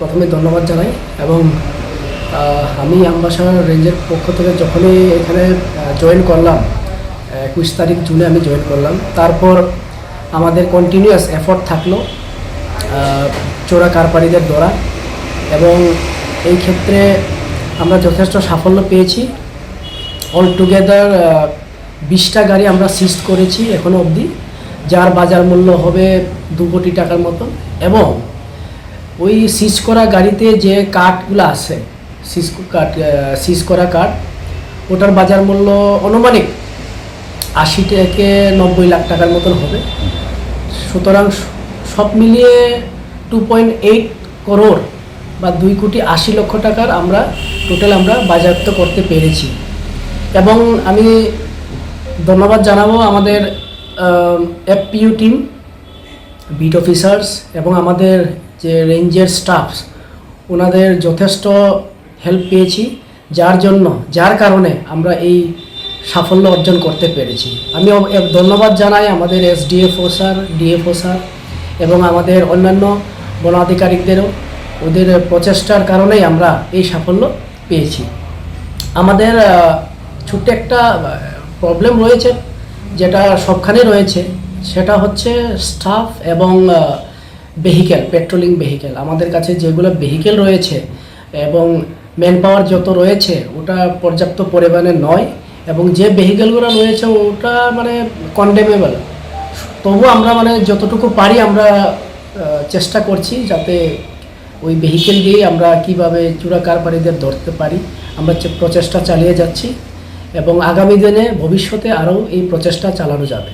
প্রথমে ধন্যবাদ জানাই এবং আমি আমবাসা রেঞ্জের পক্ষ থেকে যখনই এখানে জয়েন করলাম একুশ তারিখ জুনে আমি জয়েন করলাম, তারপর আমাদের কন্টিনিউয়াস এফোর্ট থাকল চোরা কারপারিদের দ্বারা এবং এই ক্ষেত্রে আমরা যথেষ্ট সাফল্য পেয়েছি। অল টুগেদার বিশটা গাড়ি আমরা সিস্ট করেছি এখনও অবধি, যার বাজার মূল্য হবে দু কোটি টাকার মতো এবং ওই সিজ করা গাড়িতে যে কাঠগুলো আছে সিজ কাঠ সিজ করা কাঠ, ওটার বাজার মূল্য অনুমানিক আশি থেকে নব্বই লাখ টাকার মতন হবে। সুতরাং সব মিলিয়ে টু পয়েন্ট এইট করোড় বা দুই কোটি আশি লক্ষ টাকার আমরা টোটাল আমরা বাজেয়াপ্ত করতে পেরেছি। এবং আমি ধন্যবাদ জানাব আমাদের এফপিইউ টিম বিট অফিসার্স এবং আমাদের যে রেঞ্জের স্টাফস ওনাদের যথেষ্ট হেল্প পেয়েছি। যার জন্য, যার কারণে আমরা এই সাফল্য অর্জন করতে পেরেছি। আমি ধন্যবাদ জানাই আমাদের এসডিএফও স্যার ডিএফও স্যার এবং আমাদের অন্যান্য বন আধিকারিকদেরও ওদের প্রচেষ্টার কারণেই আমরা এই সাফল্য পেয়েছি। আমাদের ছোট্ট একটা প্রবলেম রয়েছে, যেটা সবখানে রয়েছে। সেটা হচ্ছে স্টাফ এবং ভেহিকেল পেট্রোলিং ভেহিকেল আমাদের কাছে যেগুলো ভেহিকেল রয়েছে এবং ম্যান পাওয়ার যত রয়েছে, ওটা পর্যাপ্ত পরিমাণে নয় এবং যে ভেহিকেলগুলো রয়েছে, ওটা মানে কন্ডেমেবল তবু আমরা মানে যতটুকু পারি আমরা চেষ্টা করছি যাতে ওই ভেহিকেল দিয়ে আমরা কীভাবে চূড়া কারবারিদের ধরতে পারি। আমরা প্রচেষ্টা চালিয়ে যাচ্ছি এবং আগামী দিনে ভবিষ্যতে আরও এই প্রচেষ্টা চালানো যাবে।